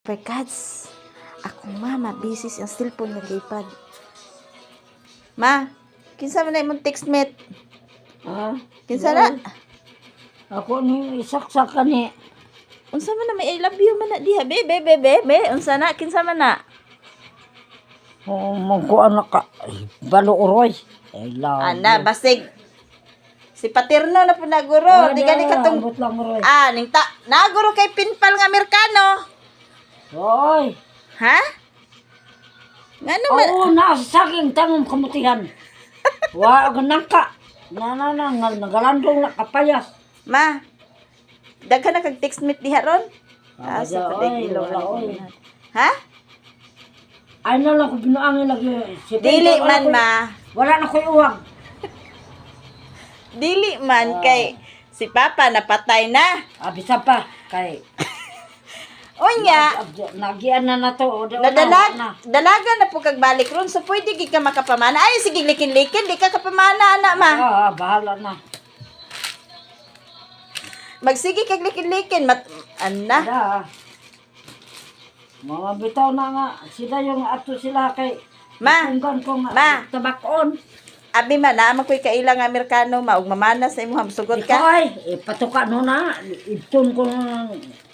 Perkads, akong mama, busy siyang cellphone nga lipad. Ma, kinsa man na imong text mate? Ha? Kinsa na? Ako ni isaksak ka ni. Unsa man na may I love you man na diha, be, be, be, be, be, unsa na, kinsa man na? Oh, magkuan na ka. Ay, Balo uroy. Ay, love. Ana, basig. Si Paterno na po naguro, di gani katong Ambot lang uroy. Ah, ning ta naguro kay pinpal nga Amerikano. Oy. Ha? Nga naman. Oo, nasa saking tangong kamutihan. Wa ganang ka. Na na na nagalandong na kapayas. Ma, daghan na kag text meet diha ron? Ah, Ah, sa paday ilong. Ha? Ay na lang ko binuangin lagi. Si Dili man ma. Wala na ko'y uwag. Dili man kay si Papa napatay na. Abisa pa. Kay. Unya, Nagian na na to. O, wala, nadalag, na. dalaga na po kag balik ron so pwede gid ka makapamana. Ay sige likin-likin di ka kapamana ana ma. Ah, bahala na. Magsige kag likin-likin mat ana. Ada. Mga bitaw na nga. Sila yung ato sila kay. Ma, Tunggan ko nga. ma. Tabakon. Abi man na man koy kailang Amerikano maug mamana sa imong sugot Ikaw ka. ay. Eh, patuka no na. Itun ko